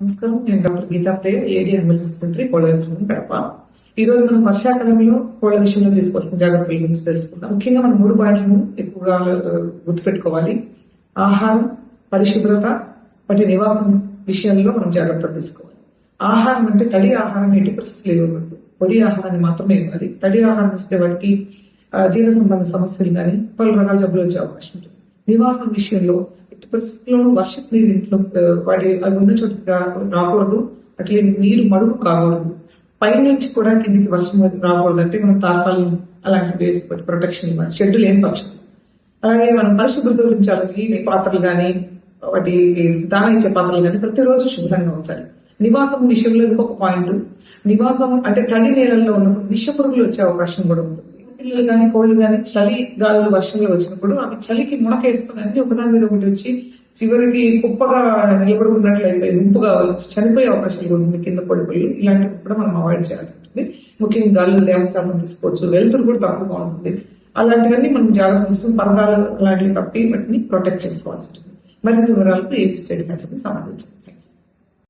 నమస్కారం నేను డాక్టర్ గీతా ప్రే ఏడి ఎమ్మెల్యే సెక్రటరీ కోడవలసిన కడప ఈ రోజు మనం వర్షాకాలంలో కోళ్ళ విషయంలో తీసుకోవాల్సిన జాగ్రత్తల గురించి తెలుసుకుందాం. ముఖ్యంగా మనం మూడు పాయింట్లను ఎక్కువగా గుర్తుపెట్టుకోవాలి. ఆహారం పరిశుభ్రత వాటి నివాసం విషయంలో మనం జాగ్రత్తలు తీసుకోవాలి. ఆహారం అంటే తడి ఆహారం ఎట్టి పరిస్థితులు ఇవ్వకూడదు. పొడి ఆహారాన్ని మాత్రమే ఇవ్వాలి. తడి ఆహారం ఇస్తే వాటికి జీర్ణ సంబంధ సమస్యలు కానీ పలు రకాల జబ్బులు వచ్చే అవకాశం ఉంటుంది. నివాసం విషయంలో పరిస్థితుల్లోనూ వర్షపు నీరు ఇంట్లో వాడి వాటి అవి ఉన్న చోటు రాకూడదు. అట్లే నీరు మడుగు కాకూడదు. పైనుంచి కూడా కిందికి వర్షం రాకూడదు. అంటే మనం తాపాలు అలాంటివి వేసి ప్రొటెక్షన్ ఇవ్వాలి. షెడ్యూల్ ఏం పక్షం అలాగే మనం పరిశుభ్రత గురించి ఆలోచించి పాత్రలు కానీ వాటి దానం ఇచ్చే పాత్రలు కానీ ప్రతిరోజు శుభ్రంగా ఉంటాయి నివాసం విషయంలో ఇంకొక పాయింట్ నివాసం అంటే తడి నేలల్లో ఉన్నప్పుడు విష పురుగులు వచ్చే అవకాశం కూడా ఉంటుంది. పిల్లలు కానీ కోళ్ళు కానీ చలి గాలులు వర్షంలో వచ్చినప్పుడు అవి చలికి మునకేసుకుని అన్ని ఒకదాని మీద ఒకటి వచ్చి చివరికి కుప్పగా నిలబడుకున్నట్లు అయిపోయింది గుంపుగా చనిపోయే అవకాశాలు ఉంటుంది కింద పొడిపులు ఇలాంటివి కూడా మనం అవాయిడ్ చేయాల్సి ఉంటుంది. ముఖ్యంగా గాలులు దేవస్థానం తీసుకోవచ్చు వెలుతురు కూడా తక్కువగా ఉంటుంది. అలాంటివన్నీ మనం జాగ్రత్త తీసుకుని పరదాలు అలాంటివి కప్పి వాటిని ప్రొటెక్ట్ చేసుకోవాల్సి ఉంటుంది. మరిన్ని వివరాలకు ఏ స్టేట్ మ్యాచ్ సంబంధించి